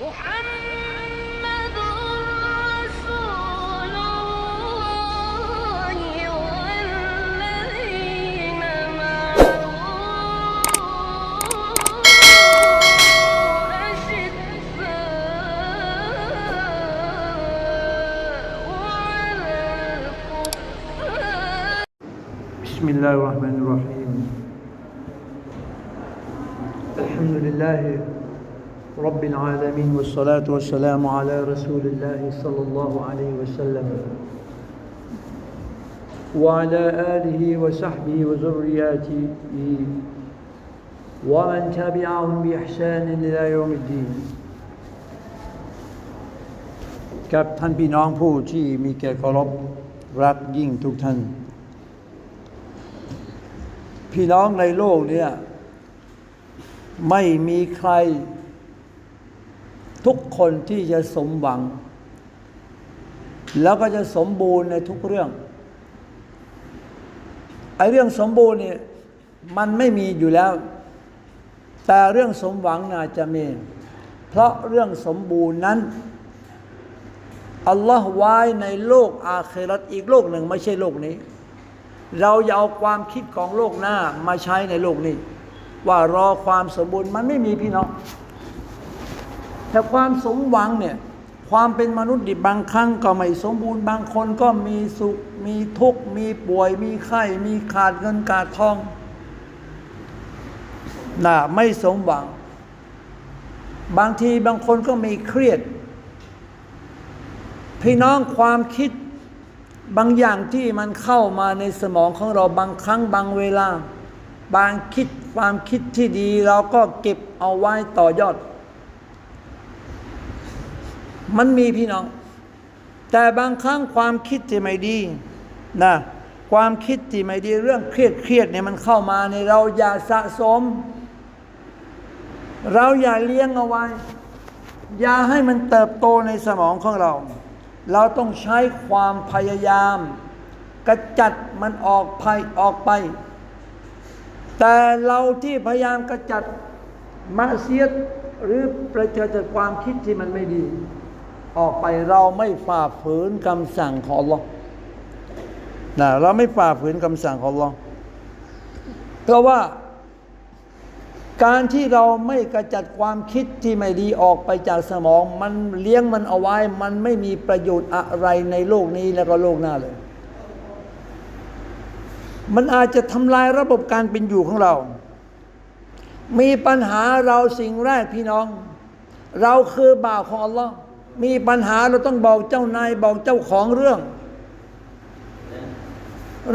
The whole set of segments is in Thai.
محمد رسول الله والذين معه أشداء على الكفار بسم الله الرحمن الرحيم. الحمد لله رب العالمين والصلاة والسلام على رسول الله صلى الله عليه وسلم وعلى آله وصحبه وذرياته ومن تبعهم بإحسان إلى يوم الدين กับท่านพี่น้องผู้ที่มีแก่เคารพรักยิ่งทุกท่าน พี่น้องในโลกเนี่ยไม่มีใคร ทุกคนที่จะสมหวัง แล้วก็จะสมบูรณ์ในทุกเรื่องไอ้เรื่องสมบูรณ์เนี่ยมันไม่มีอยู่แล้ว แต่เรื่องสมหวังน่าจะมี เพราะเรื่องสมบูรณ์นั้นอัลลอฮ์ไว้ในโลกอาเครัตอีกโลกหนึ่งไม่ใช่โลกนี้ เราอย่าเอาความคิดของโลกหน้ามาใช้ในโลกนี้ ว่ารอความสมบูรณ์มันไม่มีพี่น้อง แต่ความสมหวังเนี่ยความเป็นมนุษย์ดิบางครั้งก็ไม่สมบูรณ์บางคนก็มีสุข มีทุกข์ มีป่วย มีไข้ มีขาดเงินขาดทองน่ะไม่สมหวัง บางทีบางคนก็มีเครียด พี่น้องความคิดบางอย่างที่มันเข้ามาในสมองของเราบางครั้งบางเวลา บางคิดความคิดที่ดีเราก็เก็บเอาไว้ต่อยอด มันมีพี่น้อง แต่บางครั้งความคิดที่ไม่ดีนะความคิดที่ไม่ดีเรื่องเครียดเครียดเนี่ยมันเข้ามาในเราอย่าสะสม เราอย่าเลี้ยงเอาไว้ อย่าให้มันเติบโตในสมองของเรา เราต้องใช้ความพยายามกระจัดมันออกไปออกไป แต่เราที่พยายามกระจัดมาเสียดหรือประจัดความคิดที่มันไม่ดี ออกไปเราไม่ฝ่าฝืนคำสั่งของ Allah นะเราไม่ฝ่าฝืนคำสั่งของ Allah เพราะว่า การที่เราไม่กระจัดความคิดที่ไม่ดีออกไปจากสมอง มันเลี้ยงมันเอาไว้ มันไม่มีประโยชน์อะไรในโลกนี้แล้วก็โลกหน้าเลย มันอาจจะทำลายระบบการเป็นอยู่ของเรา มีปัญหาเราสิ่งแรกพี่น้อง เราคือบ่าวของอัลลอฮ์ มีปัญหาเราต้องบอกเจ้านายบอกเจ้าของเรื่อง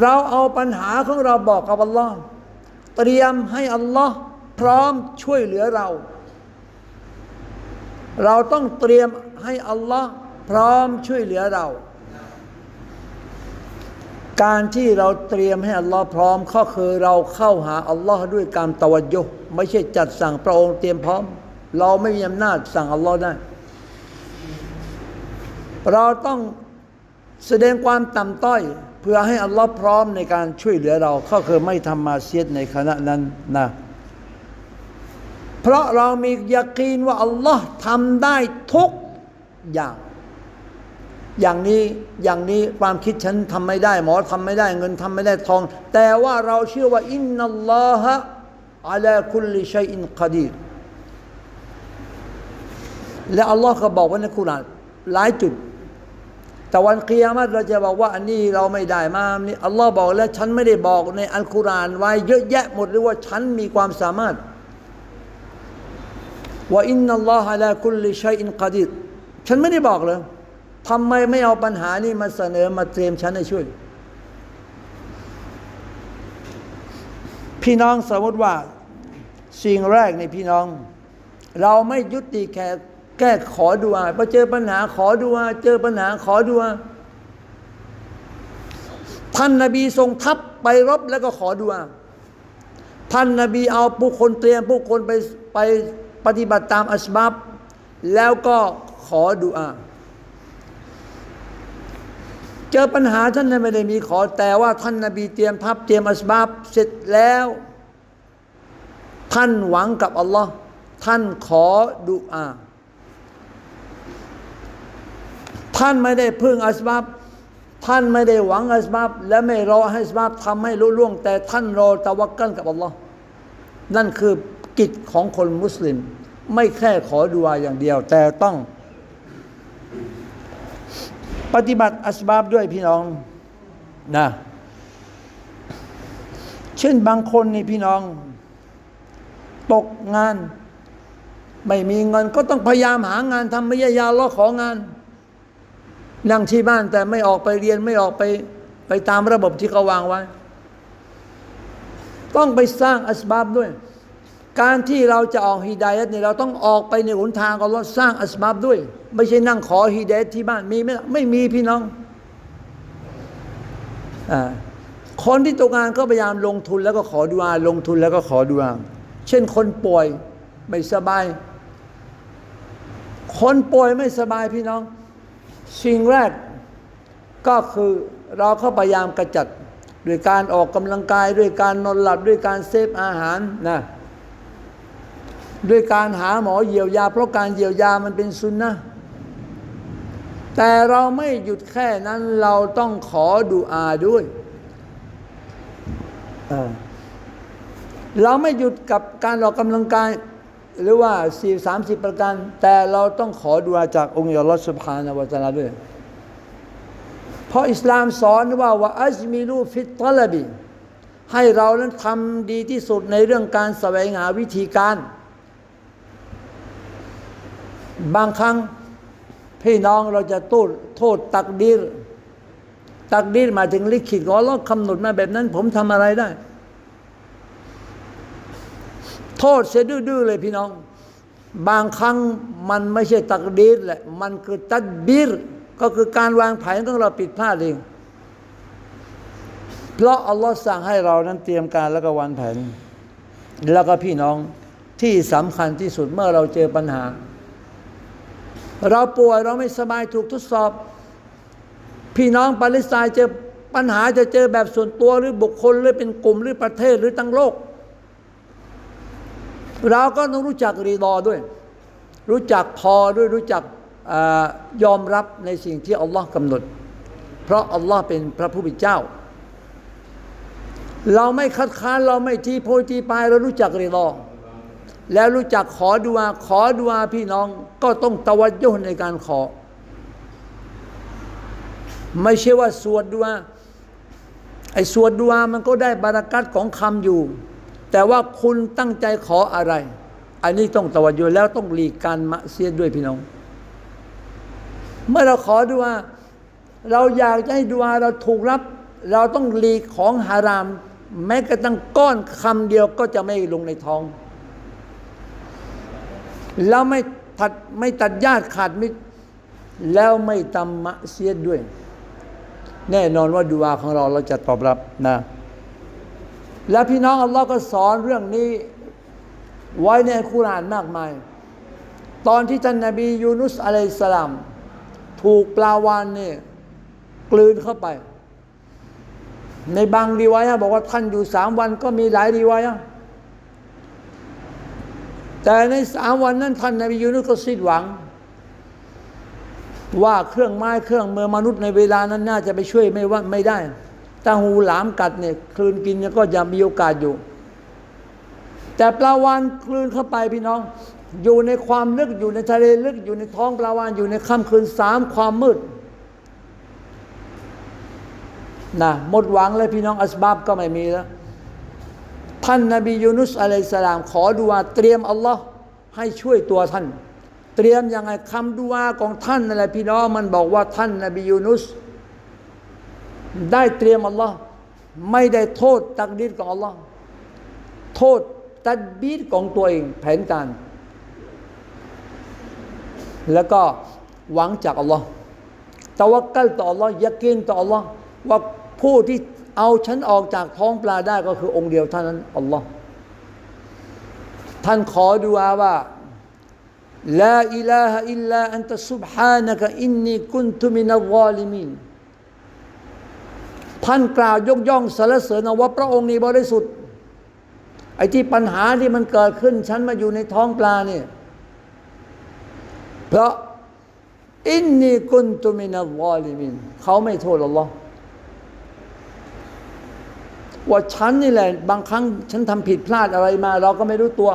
เราเอาปัญหาของเราบอกกับอัลลอฮ์เตรียมให้อัลลอฮ์พร้อมช่วยเหลือเรา เราต้องเตรียมให้อัลลอฮ์พร้อมช่วยเหลือเรา การที่เราเตรียมให้อัลลอฮ์พร้อมก็คือเราเข้าหาอัลลอฮ์ด้วยการตะวัจยุไม่ใช่จัดสั่งพระองค์เตรียมพร้อม เราไม่มีอำนาจสั่งอัลลอฮ์ได้ เราต้องแสดงความต่ำต้อย เพื่อให้อัลลอฮ์พร้อมในการช่วยเหลือเราก็คือไม่ทำมาเสียดในขณะนั้นนะเพราะเรามียากีนว่าอัลลอฮ์ทำได้ทุกอย่าง อย่างนี้อย่างนี้ความคิดฉันทำไม่ได้ หมอทำไม่ได้เงินทำไม่ได้ทอง แต่ว่าเราเชื่อว่าอินนัลลอฮะอัลาคุลิชัยอินกดีรและอัลลอฮ์ก็บอกไว้ในคุรานหลายจุด แต่วันกิยามัตเราจะบอกว่าอันนี้เราไม่ได้มานี่อัลลอฮ์บอกแล้วฉันไม่ได้บอกในอัลกุรอานไว้เยอะแยะหมดเลยว่าฉันมีความสามารถว่าอินนัลลอฮะลาคุลิชัยอินกดีรฉันไม่ได้บอกเลยทำไมไม่เอาปัญหานี้มาเสนอมาเตรียมฉันให้ช่วย พี่น้องสมมติว่าสิ่งแรกในพี่น้อง เราไม่ยุติแค่ แก้ขอดูอาพอเจอปัญหาขอดูอาเจอปัญหาขอดูอาท่านนบีทรงทัพไปรบแล้วก็ขอดูอาท่านนบีเอาผู้คนเตรียมผู้คนไปไปปฏิบัติตามอัสบับแล้วก็ขอดูอาเจอปัญหาท่านไม่ได้มีขอแต่ว่าท่านนบีเตรียมทัพเตรียมอัสบับเสร็จแล้ว ท่านหวังกับอัลลอฮ์ท่านขอดุอา ท่านไม่ได้พึ่งอัสบับท่านไม่ได้หวังอัสบับและไม่รอให้อัสบับทำให้รู้ล่วง แต่ท่านรอตะวักกันกับอัลลอฮ์นั่นคือกิจของคนมุสลิม ไม่แค่ขอดุอาอย่างเดียว แต่ต้อง ปฏิบัติอัสบับด้วยพี่น้องนะเช่นบางคนนี่พี่น้อง ตกงาน ไม่มีเงินก็ต้องพยายามหางานทำไม่ยายาล้อของาน นั่งที่บ้านแต่ไม่ออกไปเรียนไม่ออกไปไปตามระบบที่เขาวางไว้ ต้องไปสร้างอัสบับด้วย การที่เราจะออกฮิดายัดเนี่ยเราต้องออกไปในหนทางของเราสร้างอัสบับด้วย ไม่ใช่นั่งขอฮิดายัดที่บ้านมีไหมไม่มีพี่น้องอาคนที่ตกงานก็พยายามลงทุนแล้วก็ขอดุอาลงทุนแล้วก็ขอดุอาเช่นคนป่วยไม่สบาย คนป่วยไม่สบายพี่น้อง สิ่งแรกก็คือเราเข้าพยายามกระจัดด้วยการออกกำลังกายด้วยการนอนหลับด้วยการเซฟอาหารนะด้วยการหาหมอเยียวยา เพราะการเยียวยามันเป็นซุนนะแต่เราไม่หยุดแค่นั้นเราต้องขอดุอาด้วยเราไม่หยุดกับการออกกำลังกาย หรือว่าสี่สามสิบประการ แต่เราต้องขอดุอาจากองค์อัลลอฮฺสุบฮานวตาลาด้วย เพราะอิสลามสอนว่าว่าอัจมิลูฟิตตลบีให้เรานั้นทำดีที่สุดในเรื่องการแสวงหาวิธีการ บางครั้งพี่น้องเราจะโทษโทษตักดีรตักดีรหมายถึงลิขิตของอัลลอฮ์กำหนดมาแบบนั้น ผมทำอะไรได้ ษเสียดื้อๆเลยพี่น้อง บางครั้งมันไม่ใช่ตักดีรแหละ มันคือตัดบีรก็คือการวางแผนของเราผิดพลาดเอง เพราะอัลลอฮ์สั่งให้เรานั้นเตรียมการแล้วก็วางแผน แล้วก็พี่น้องที่สำคัญที่สุดเมื่อเราเจอปัญหา เราป่วยเราไม่สบายถูกทดสอบ พี่น้องปาเลสไตน์เจอปัญหาจะเจอแบบส่วนตัวหรือบุคคลหรือเป็นกลุ่มหรือประเทศหรือทั้งโลก เราก็ต้องรู้จักรีดอด้วย รู้จักพอด้วยรู้จักอยอมรับในสิ่งที่อัลลอฮ์กำหนด เพราะอัลลอฮ์เป็นพระผู้เป็นเจ้า เราไม่คัดค้านเราไม่ทีโพยทีปลายเรารู้จักรีดอแล้วรู้จักขอดุอาขอดุอาพี่น้องก็ต้องตะวัดยุในการขอ ไม่ใช่ว่าสวดดุอาไอ้สวดดุอามันก็ได้บารักัตของคำอยู่ แต่ว่าคุณตั้งใจขออะไร อันนี้ต้องตะวัดยุแล้วต้องหลีกการมะเสียด้วยพี่น้อง เมื่อเราขอดุอาเราอยากจะให้ดุอาเราถูกรับ เราต้องหลีกของฮาราม แม้กระทั่งก้อนคำเดียวก็จะไม่ลงในท้อง แล้วไม่ตัดไม่ตัดญาติขาดมิตรแล้วไม่ตำมะเสียดด้วย แน่นอนว่าดุอาของเราเราจะตอบรับนะ และพี่น้องอัลลอฮ์ก็สอนเรื่องนี้ ไว้ในอัลคุรอานมากมาย ตอนที่ท่านนบียูนุสอะลัยสลามถูกปลาวานเนี่ยกลืนเข้าไป ในบางรีวายะบอกว่าท่านอยู่สามวันก็มีหลายรีวายะแต่ในสามวันนั้นท่านนบียูนุสก็สิ้นหวัง ว่าเครื่องไม้เครื่องมือมนุษย์ในเวลานั้นน่าจะไปช่วยไม่ว่าไม่ได้ ถ้าหูหลามกัดเนี่ยคลืนกินเนี่ยก็จะมีโอกาสอยู่ แต่ปลาวานคลืนเข้าไปพี่น้อง อยู่ในความลึกอยู่ในทะเลลึกอยู่ในท้องปลาวานอยู่ในค่ำคืนสามความมืดนะหมดหวังเลยพี่น้องอัสบับก็ไม่มีแล้ว ท่านนบียูนุสอะลัยสลามขอดุอาเตรียมอัลลอฮ์ให้ช่วยตัวท่าน เตรียมยังไงคำดุอาของท่านนั่นแหละพี่น้องมันบอกว่าท่านนบียูนุส ได้เตรียมอัลลอฮ์ไม่ได้โทษตักดีรของอัลลอฮ์โทษตัดบีดของตัวเองแผนการ แล้วก็หวังจากอัลลอฮ์ตะวักกัลต่ออัลลอฮ์ยักินต่ออัลลอฮ์ว่าผู้ที่เอาฉันออกจากท้องปลาได้ก็คือองค์เดียวเท่านั้นอัลลอฮ์ท่านขอดุอาว่าลาอิลาฮะอิลลาอันตะซุบฮานะกะอินนีกุนตุมินัลซาลิมีน ท่านกล่าวยกย่องสรรเสริญเอาว่าพระองค์นี้บริสุทธิ์ ไอ้ที่ปัญหาที่มันเกิดขึ้น ฉันมาอยู่ในท้องปลาเนี่ยเพราะอินนีกุนตุมินัลลอลิมิน เขาไม่โทษอัลลอฮ์ว่าฉันนี่แหละ บางครั้งฉันทำผิดพลาดอะไรมา เราก็ไม่รู้ตัว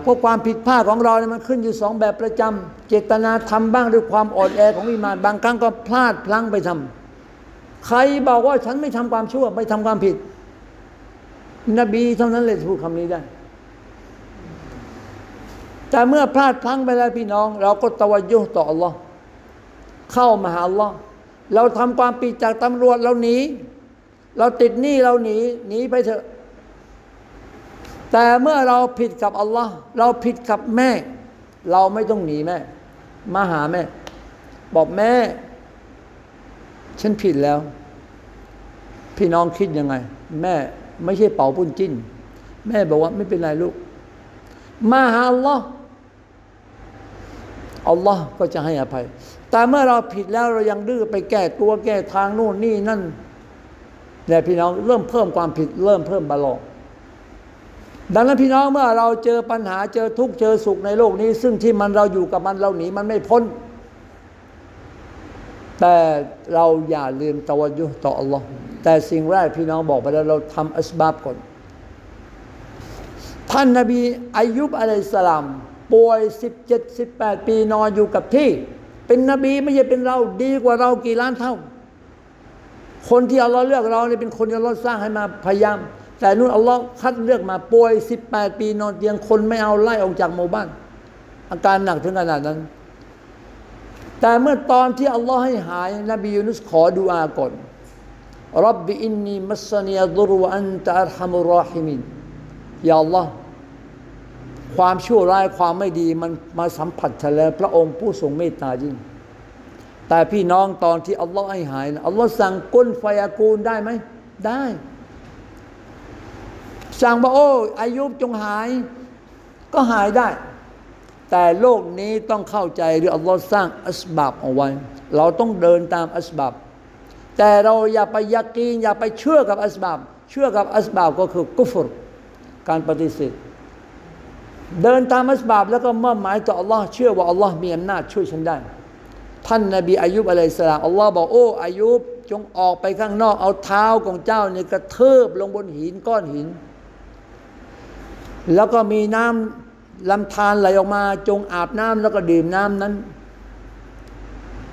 เพราะความผิดพลาดของเราเนี่ยมันขึ้นอยู่สองแบบประจำเจตนาทำบ้างด้วยความอ่อนแอของอิมาน บางครั้งก็พลาดพลั้งไปทำ ใครบอกว่าฉันไม่ทำความชั่ว ไม่ทำความผิด นบีเท่านั้นเลยพูดคำนี้ได้ แต่เมื่อพลาดพลั้งไปแล้วพี่น้อง เราก็ตะวันยุต่ออัลลอฮ์เข้ามาหาอัลลอฮ์เราทำความผิดจากตำรวจเราหนี เราติดหนี้เราหนีหนีไปเถอะ แต่เมื่อเราผิดกับอัลลอฮ์เราผิดกับแม่ เราไม่ต้องหนีแม่ มาหาแม่ บอกแม่ ฉันผิดแล้ว พี่น้องคิดยังไง แม่ไม่ใช่เป่าปุ้นจิ้น แม่บอกว่าไม่เป็นไรลูก มาหาอัลลอฮ์อัลลอฮ์ก็จะให้อภัย แต่เมื่อเราผิดแล้วเรายังดื้อไปแก้ตัวแก้ทางนู่นนี่นั่นเนี่ยพี่น้องเริ่มเพิ่มความผิด เริ่มเพิ่มบาลองดังนั้นพี่น้องเมื่อเราเจอปัญหาเจอทุกข์เจอสุขในโลกนี้ ซึ่งที่มันเราอยู่กับมันเราหนีมันไม่พ้น แต่เราอย่าลืมตะวันยุต่ออัลลอฮ์แต่สิ่งแรกพี่น้องบอกไปแล้วเราทำอัสบาบก่อน ท่านนบีอายุบอะลัยสลามป่วย 17 18 ปีนอนอยู่กับที่ เป็นนบีไม่ใช่เป็นเราดีกว่าเรากี่ล้านเท่า คนที่อัลลอฮ์เลือกเราเนี่ยเป็นคนที่อัลลอฮ์สร้างให้มาพยายาม แต่นู่นอัลลอฮ์คัดเลือกมาป่วย 18 ปีนอนเตียงคนไม่เอาไล่ออกจากหมู่บ้าน อาการหนักถึงขนาดนั้น แต่เมื่อตอนที่อัลลอฮ์ให้หาย นบียูนุสขอดุอาก่อนรับบิอินนีมัสนียดุรวอันตะอัรฮัมุรราฮิมินยาอัลลอฮ์ความชั่วร้ายความไม่ดีมันมาสัมผัสฉันแล้ว พระองค์ผู้ทรงเมตตายิ่ง แต่พี่น้องตอนที่อัลลอฮ์ให้หายอัลลอฮ์สั่งกุนไฟอากูลได้ไหม ได้ สั่งว่าโอ้อายุบจงหาย ก็หายได้ แต่โลกนี้ต้องเข้าใจหรืออัลลอฮ์สร้างอัสบับเอาไว้ เราต้องเดินตามอัสบับ แต่เราอย่าไปยักกีนอย่าไปเชื่อกับอัสบับ เชื่อกับอัสบับก็คือกุฟรการปฏิเสธเดินตามอัสบับแล้วก็มอบหมายต่ออัลลอฮ์เชื่อว่าอัลลอฮ์มีอำนาจช่วยฉันได้ ท่านนบีอายุบอะลัยสลามอัลลอฮ์บอกโอ้อายุบจงออกไปข้างนอกเอาเท้าของเจ้าเนี่ยกระเทิบลงบนหินก้อนหิน แล้วก็มีน้ำ ลำธารไหลออกมาจงอาบน้ำแล้วก็ดื่มน้ำนั้น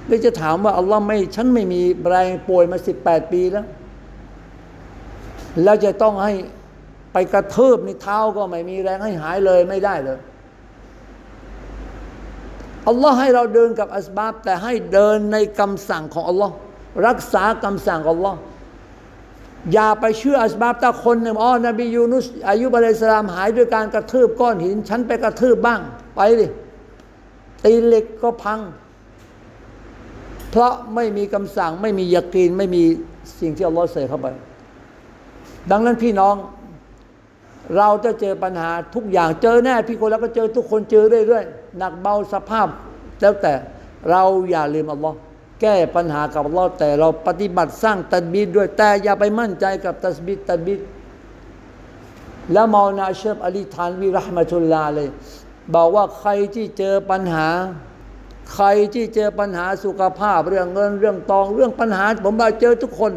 หรือจะถามว่าอัลลอฮ์ไม่ ฉันไม่มีแรงป่วยมาสิบแปดปีแล้ว แล้วจะต้องให้ไปกระเทิบในเท้าก็ไม่มีแรงให้หายเลยไม่ได้เลยอัลลอฮ์ให้เราเดินกับอัสบาบแต่ให้เดินในคำสั่งของอัลลอฮ์รักษาคำสั่งของอัลลอฮ์ อย่าไปเชื่ออัสบาบถ้าคนหนึ่งอ๋อนบียูนุสอายุบะลัยสลามหายด้วยการกระทืบก้อนหิน ฉันไปกระทืบบ้าง ไปดิตีเหล็กก็พัง เพราะไม่มีคำสั่งไม่มียากีนไม่มีสิ่งที่อัลลอฮ์ใส่เข้าไป ดังนั้นพี่น้อง เราจะเจอปัญหาทุกอย่างเจอแน่พี่คนแล้วก็เจอทุกคนเจอเรื่อยๆหนักเบาสภาพ แล้วแต่เราอย่าลืมอัลลอฮ์ แก้ปัญหากับอัลลอฮ์แต่เราปฏิบัติสร้างตัดบีดด้วยแต่อย่าไปมั่นใจกับตัสบิดตัดบีดแล้วมอนาเชฟอลีทานวิรหมะตุลลาเลย บอกว่าใครที่เจอปัญหา ใครที่เจอปัญหาสุขภาพ เรื่องเงินเรื่องตอง เรื่องปัญหา ผมบอกเจอทุกคน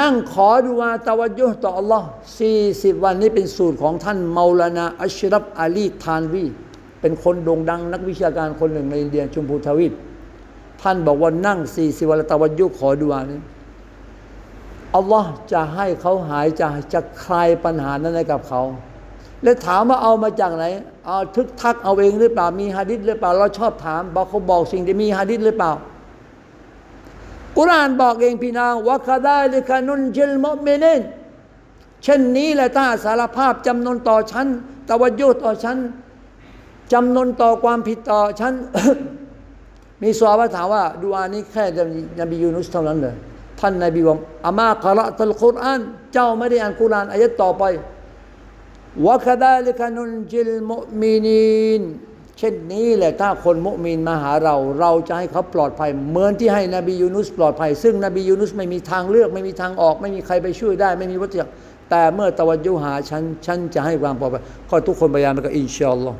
นั่งขอดูอาตวัยุต่ออัลลอฮ์40วันนี้เป็นสูตรของท่านเมาลานาอัชรับอาลีทานวี เป็นคนโด่งดังนักวิชาการคนหนึ่งในอินเดียชมพูทวีปท่านบอกว่านั่ง40วันแล้วตะวันยุขอดูอานี้อัลลอฮ์จะให้เขาหายจะจะคลายปัญหานั้นให้กับเขา และถามว่าเอามาจากไหน เอาทึกทักเอาเองหรือเปล่า มีฮะดิษหรือเปล่า เราชอบถาม บอกเขาบอกสิ่งที่มีฮะดิษหรือเปล่า กุรานบอกเองพี่น้องว่าคาได้ลิคานุนจิลมุมินินเช่นนี้แหละถ้าสารภาพจำนนต่อฉันตะวันยุต่อฉัน จำนนต่อความผิดต่อฉัน มีสวาบะถามว่าดูอานี้แค่นบียูนุสเท่านั้นเลยท่านนบีว่าอามาคาระตัลกุรอานเจ้าไม่ได้อ่านกุรอานอายะต่อไปวะคดาลิกานุนจิลมุมินีนเช่นนี้แหละถ้าคนมุมินมาหาเรา เราจะให้เขาปลอดภัย เหมือนที่ให้นบียูนุสปลอดภัย ซึ่งนบียูนุสไม่มีทางเลือก ไม่มีทางออก ไม่มีใครไปช่วยได้ ไม่มีวัตถุแต่เมื่อตะวันยุหาฉันฉันจะให้ความปลอดภัยก็ทุกคนพยายามแล้วก็อินชาอัลลอฮ์